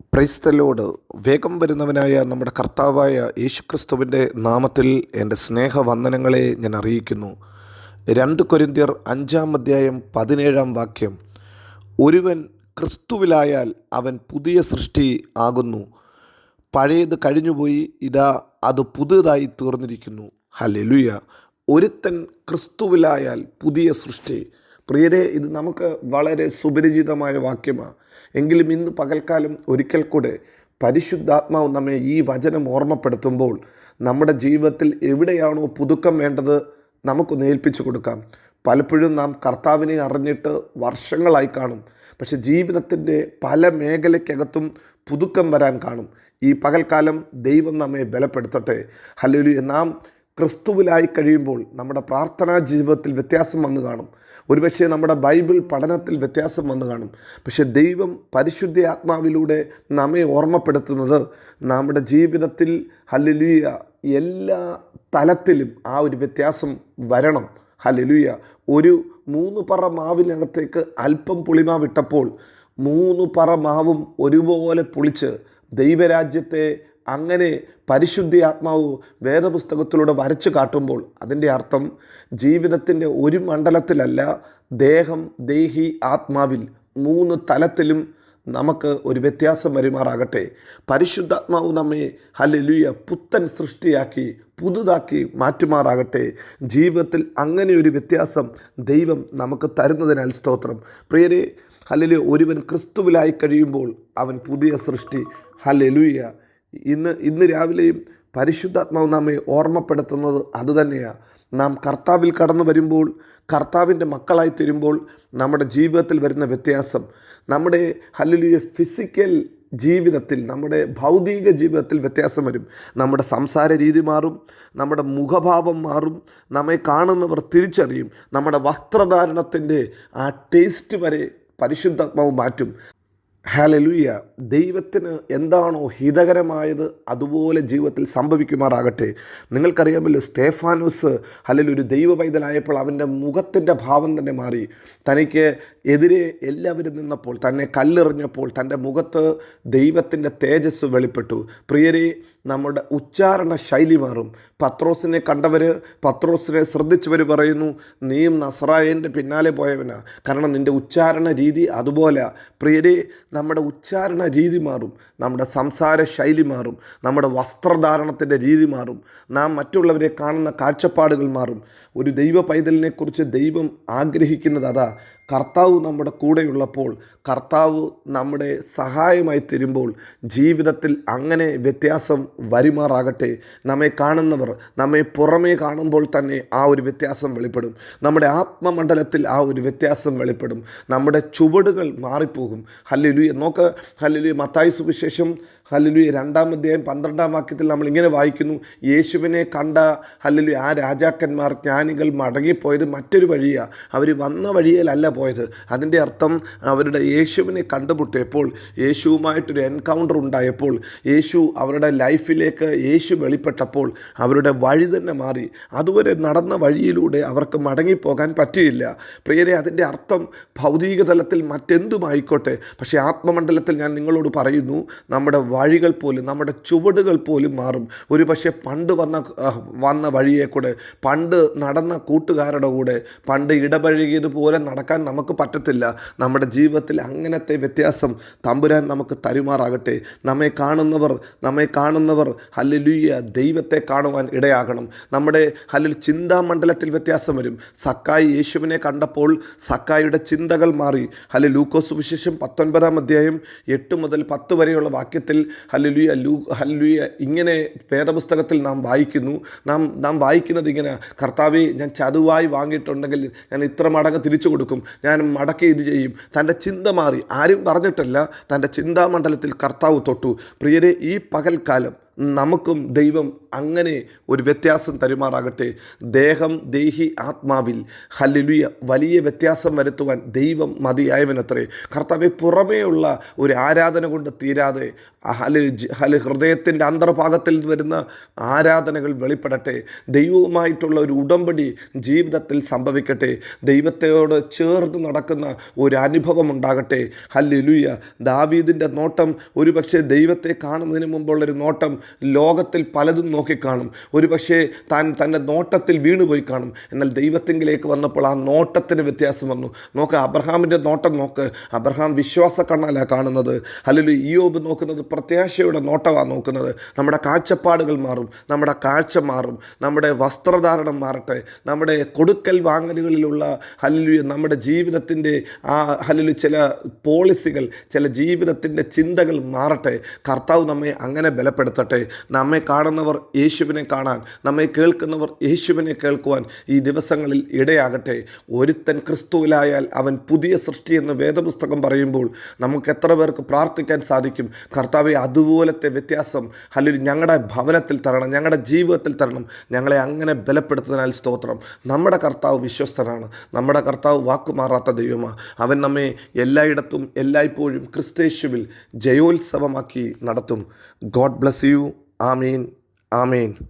ക്രൈസ്തലോട് വേഗം വരുന്നവനായ നമ്മുടെ കർത്താവായ യേശുക്രിസ്തുവിന്റെ നാമത്തിൽ എന്റെ സ്നേഹവന്ദനങ്ങളെ ഞാൻ അറിയിക്കുന്നു. രണ്ട് കൊരിന്ത്യർ അഞ്ചാം അധ്യായം പതിനേഴാം വാക്യം. ഒരുവൻ ക്രിസ്തുവിലായാൽ അവൻ പുതിയ സൃഷ്ടി ആകുന്നു. പഴയത് കഴിഞ്ഞുപോയി ഇതാ അത് പുതുതായി തീർന്നിരിക്കുന്നു. ഹലെലുയ ഒരുത്തൻ ക്രിസ്തുവിലായാൽ പുതിയ സൃഷ്ടി. പ്രിയരെ ഇത് നമുക്ക് വളരെ സുപരിചിതമായ വാക്യമാണ്. എങ്കിലും ഇന്ന് പകൽക്കാലം ഒരിക്കൽ കൂടെ പരിശുദ്ധാത്മാവ് നമ്മെ ഈ വചനം ഓർമ്മപ്പെടുത്തുമ്പോൾ നമ്മുടെ ജീവിതത്തിൽ എവിടെയാണോ പുതുക്കം വേണ്ടത് നമുക്ക് ഏൽപ്പിച്ചു കൊടുക്കാം. പലപ്പോഴും നാം കർത്താവിനെ അറിഞ്ഞിട്ട് വർഷങ്ങളായി കാണും. പക്ഷെ ജീവിതത്തിന്റെ പല മേഖലയ്ക്കകത്തും പുതുക്കം വരാൻ കാണും. ഈ പകൽക്കാലം ദൈവം നമ്മെ ബലപ്പെടുത്തട്ടെ. ഹല്ലേലൂയ. നാം ക്രിസ്തുവിലായി കഴിയുമ്പോൾ നമ്മുടെ പ്രാർത്ഥനാ ജീവിതത്തിൽ വ്യത്യാസം വന്നു കാണും. ഒരുപക്ഷെ നമ്മുടെ ബൈബിൾ പഠനത്തിൽ വ്യത്യാസം വന്നു കാണും. പക്ഷെ ദൈവം പരിശുദ്ധ ആത്മാവിലൂടെ നമ്മെ ഓർമ്മപ്പെടുത്തുന്നത് നമ്മുടെ ജീവിതത്തിൽ ഹല്ലേലൂയ എല്ലാ തലത്തിലും ആ ഒരു വ്യത്യാസം വരണം. ഹല്ലേലൂയ. ഒരു മൂന്ന് പറ മാവിനകത്തേക്ക് അല്പം പുളിമാവിട്ടപ്പോൾ മൂന്ന് പറ മാവും ഒരുപോലെ പുളിച്ച് ദൈവരാജ്യത്തെ അങ്ങനെ പരിശുദ്ധി ആത്മാവ് വേദപുസ്തകത്തിലൂടെ വരച്ചു കാട്ടുമ്പോൾ അതിന്റെ അർത്ഥം ജീവിതത്തിന്റെ ഒരു മണ്ഡലത്തിലല്ല ദേഹം ദേഹി ആത്മാവിൽ മൂന്ന് തലത്തിലും നമുക്ക് ഒരു വ്യത്യാസം വരുമാറാകട്ടെ. പരിശുദ്ധാത്മാവ് നമ്മെ ഹലലുയ പുത്തൻ സൃഷ്ടിയാക്കി പുതുതാക്കി മാറ്റുമാറാകട്ടെ. ജീവിതത്തിൽ അങ്ങനെ ഒരു വ്യത്യാസം ദൈവം നമുക്ക് തരുന്നതിനാൽ സ്തോത്രം. പ്രിയരെ ഹലലു ഒരുവൻ ക്രിസ്തുവിലായി കഴിയുമ്പോൾ അവൻ പുതിയ സൃഷ്ടി. ഹല്ലേലൂയ. ഇന്ന് ഇന്ന് രാവിലെയും പരിശുദ്ധാത്മാവ് നമ്മെ ഓർമ്മപ്പെടുത്തുന്നത് അതുതന്നെയാണ് നാം കർത്താവിൽ കടന്നു വരുമ്പോൾ കർത്താവിന്റെ മക്കളായി തീരുമ്പോൾ നമ്മുടെ ജീവിതത്തിൽ വരുന്ന വ്യത്യാസം നമ്മുടെ ഹല്ലുലിയ ഫിസിക്കൽ ജീവിതത്തിൽ നമ്മുടെ ഭൗതിക ജീവിതത്തിൽ വ്യത്യാസം വരും. നമ്മുടെ സംസാര രീതി മാറും നമ്മുടെ മുഖഭാവം മാറും നമ്മെ കാണുന്നവർ തിരിച്ചറിയും നമ്മുടെ വസ്ത്രധാരണത്തിന്റെ ആ ടേസ്റ്റ് വരെ പരിശുദ്ധാത്മാവ് മാറ്റും. ഹാലലുയ്യ ദൈവത്തിന് എന്താണോ ഹിതകരമായത് അതുപോലെ ജീവിതത്തിൽ സംഭവിക്കുമാറാകട്ടെ. നിങ്ങൾക്കറിയാമല്ലോ സ്റ്റേഫാനോസ് അല്ലെങ്കിൽ ഒരു ദൈവ പൈതലായപ്പോൾ അവന്റെ മുഖത്തിന്റെ ഭാവം തന്നെ മാറി. തനിക്ക് എതിരെ എല്ലാവരും നിന്നപ്പോൾ തന്നെ കല്ലെറിഞ്ഞപ്പോൾ തന്റെ മുഖത്ത് ദൈവത്തിന്റെ തേജസ് വെളിപ്പെട്ടു. പ്രിയരെ നമ്മുടെ ഉച്ചാരണ ശൈലി മാറും. പത്രോസിനെ കണ്ടവർ പത്രോസിനെ ശ്രദ്ധിച്ചവർ പറയുന്നു നീയും നസ്രായന്റെ പിന്നാലെ പോയവനാ. കാരണം നിന്റെ ഉച്ചാരണ രീതി അതുപോലെ പ്രിയരെ നമ്മുടെ ഉച്ചാരണ രീതി മാറും. നമ്മുടെ സംസാര ശൈലി മാറും. നമ്മുടെ വസ്ത്രധാരണത്തിന്റെ രീതി മാറും. നാം മറ്റുള്ളവരെ കാണുന്ന കാഴ്ചപ്പാടുകൾ മാറും. ഒരു ദൈവ പൈതലിനെക്കുറിച്ച് ദൈവം ആഗ്രഹിക്കുന്നത് അതാ. കർത്താവ് നമ്മുടെ കൂടെയുള്ളപ്പോൾ കർത്താവ് നമ്മുടെ സഹായമായി തരുമ്പോൾ ജീവിതത്തിൽ അങ്ങനെ വ്യത്യാസം വരുമാറാകട്ടെ. നമ്മെ കാണുന്നവർ നമ്മെ പുറമേ കാണുമ്പോൾ തന്നെ ആ ഒരു വ്യത്യാസം വെളിപ്പെടും. നമ്മുടെ ആത്മമണ്ഡലത്തിൽ ആ ഒരു വ്യത്യാസം വെളിപ്പെടും. നമ്മുടെ ചുവടുകൾ മാറിപ്പോകും. ഹല്ലുലു നോക്ക് ഹല്ലുലു മത്തായി സുവിശേഷം ഹല്ലുലു രണ്ടാം അധ്യായം പന്ത്രണ്ടാം വാക്യത്തിൽ നമ്മൾ ഇങ്ങനെ വായിക്കുന്നു. യേശുവിനെ കണ്ട ഹല്ലുലു ആ രാജാക്കന്മാർ ജ്ഞാനികൾ മടങ്ങിപ്പോയത് മറ്റൊരു വഴിയാണ് അവർ വന്ന വഴിയിലല്ല പോയത്. അതിന്റെ അർത്ഥം അവരുടെ യേശുവിനെ കണ്ടുമുട്ടിയപ്പോൾ യേശുവുമായിട്ടൊരു എൻകൗണ്ടർ ഉണ്ടായപ്പോൾ യേശു അവരുടെ ലൈഫിലേക്ക് യേശു വെളിപ്പെട്ടപ്പോൾ അവരുടെ വഴി തന്നെ മാറി. അതുവരെ നടന്ന വഴിയിലൂടെ അവർക്ക് മടങ്ങിപ്പോകാൻ പറ്റിയില്ല. പ്രിയരെ അതിന്റെ അർത്ഥം ഭൗതിക തലത്തിൽ മറ്റെന്തുമായിക്കോട്ടെ? പക്ഷേ ആത്മമണ്ഡലത്തിൽ ഞാൻ നിങ്ങളോട് പറയുന്നു നമ്മുടെ വഴികൾ പോലും നമ്മുടെ ചുവടുകൾ പോലും മാറും. ഒരു പക്ഷേ പണ്ട് വന്ന വന്ന വഴിയെ കൂടെ പണ്ട് നടന്ന കൂട്ടുകാരുടെ കൂടെ പണ്ട് ഇടപഴകിയതുപോലെ നടക്കാൻ നമുക്ക് പറ്റത്തില്ല നമ്മുടെ ജീവിതത്തിൽ അങ്ങനത്തെ വ്യത്യാസം തമ്പുരാൻ നമുക്ക് തരുമാറാകട്ടെ. നമ്മെ കാണുന്നവർ നമ്മെ കാണുന്നവർ ഹല്ലുയ്യ ദൈവത്തെ കാണുവാൻ ഇടയാകണം. നമ്മുടെ ഹല്ലിൽ ചിന്താമണ്ഡലത്തിൽ വ്യത്യാസം വരും. സക്കായി യേശുവിനെ കണ്ടപ്പോൾ സക്കായിയുടെ ചിന്തകൾ മാറി. ഹല്ല് ലൂക്കോസ് വിശേഷം പത്തൊൻപതാം അധ്യായം എട്ട് മുതൽ പത്ത് വരെയുള്ള വാക്യത്തിൽ ഹല്ലുയ ലൂ ഹല്ലുയ ഇങ്ങനെ വേദപുസ്തകത്തിൽ നാം വായിക്കുന്നു. നാം നാം വായിക്കുന്നത് ഇങ്ങനെ കർത്താവെ ഞാൻ ചതുവായി വാങ്ങിയിട്ടുണ്ടെങ്കിൽ ഞാൻ ഇത്ര മടങ്ങ് തിരിച്ചു കൊടുക്കും. ഞാൻ മടക്കി ഇത് ചെയ്യും. തന്റെ ചിന്ത മാറി. ആരും പറഞ്ഞിട്ടല്ല തന്റെ ചിന്താമണ്ഡലത്തിൽ കർത്താവ് തൊട്ടു. പ്രിയരെ ഈ പകൽക്കാലം നമുക്കും ദൈവം അങ്ങനെ ഒരു വ്യത്യാസം തരുമാറാകട്ടെ. ദേഹം ദേഹി ആത്മാവിൽ. ഹല്ലുയ വലിയ വ്യത്യാസം വരുത്തുവാൻ ദൈവം മതിയായവനത്രേ. കർത്താവെ പുറമേയുള്ള ഒരു ആരാധന കൊണ്ട് തീരാതെ ഹൽ ഹൽ ഹൃദയത്തിന്റെ അന്തർഭാഗത്തിൽ വരുന്ന ആരാധനകൾ വെളിപ്പെടട്ടെ. ദൈവവുമായിട്ടുള്ള ഒരു ഉടമ്പടി ജീവിതത്തിൽ സംഭവിക്കട്ടെ. ദൈവത്തോട് ചേർന്ന് നടക്കുന്ന ഒരു അനുഭവം ഉണ്ടാകട്ടെ. ഹല്ലുയ ദാവീദിന്റെ നോട്ടം ഒരുപക്ഷെ ദൈവത്തെ കാണുന്നതിന് മുമ്പുള്ളൊരു നോട്ടം ലോകത്തിൽ പലതും നോക്കിക്കാണും. ഒരുപക്ഷെ താൻ തന്റെ നോട്ടത്തിൽ വീണുപോയി കാണും. എന്നാൽ ദൈവത്തിങ്കിലേക്ക് വന്നപ്പോൾ ആ നോട്ടത്തിന് വ്യത്യാസം വന്നു. നോക്ക് അബ്രഹാമിന്റെ നോട്ടം നോക്ക്. അബ്രഹാം വിശ്വാസ കണ്ണല്ല കാണുന്നത്. അല്ലെങ്കിൽ ഇയോബ് നോക്കുന്നത് പ്രത്യാശയുടെ നോട്ടമാണ് നോക്കുന്നത്. നമ്മുടെ കാഴ്ചപ്പാടുകൾ മാറും. നമ്മുടെ കാഴ്ച മാറും. നമ്മുടെ വസ്ത്രധാരണം മാറട്ടെ. നമ്മുടെ കൊടുക്കൽ വാങ്ങലുകളിലുള്ള ഹല്ലുയ നമ്മുടെ ജീവിതത്തിന്റെ ആ ഹല്ലുലു ചില പോളിസികൾ ചില ജീവിതത്തിന്റെ ചിന്തകൾ മാറട്ടെ. കർത്താവ് നമ്മെ അങ്ങനെ ബലപ്പെടുത്തട്ടെ. നമ്മെ കാണുന്നവർ യേശുവിനെ കാണാൻ നമ്മെ കേൾക്കുന്നവർ യേശുവിനെ കേൾക്കുവാൻ ഈ ദിവസങ്ങളിൽ ഇടയാകട്ടെ. ഒരുത്തൻ ക്രിസ്തുവിലായാൽ അവൻ പുതിയ സൃഷ്ടി എന്ന് വേദപുസ്തകം പറയുമ്പോൾ നമുക്ക് എത്ര പേർക്ക് പ്രാർത്ഥിക്കാൻ സാധിക്കും? കർത്താവെ അതുപോലത്തെ വ്യത്യാസം അല്ലെങ്കിൽ ഞങ്ങളുടെ ഭവനത്തിൽ തരണം ഞങ്ങളുടെ ജീവിതത്തിൽ തരണം ഞങ്ങളെ അങ്ങനെ ബലപ്പെടുത്തുന്നതിനാൽ സ്തോത്രം. നമ്മുടെ കർത്താവ് വിശ്വസ്തനാണ്. നമ്മുടെ കർത്താവ് വാക്കുമാറാത്ത ദൈവമാണ് അവൻ നമ്മെ എല്ലായിടത്തും എല്ലായ്പ്പോഴും ക്രിസ്തേശുവിൽ ജയോത്സവമാക്കി നടത്തും. God bless you. Amin. Amin.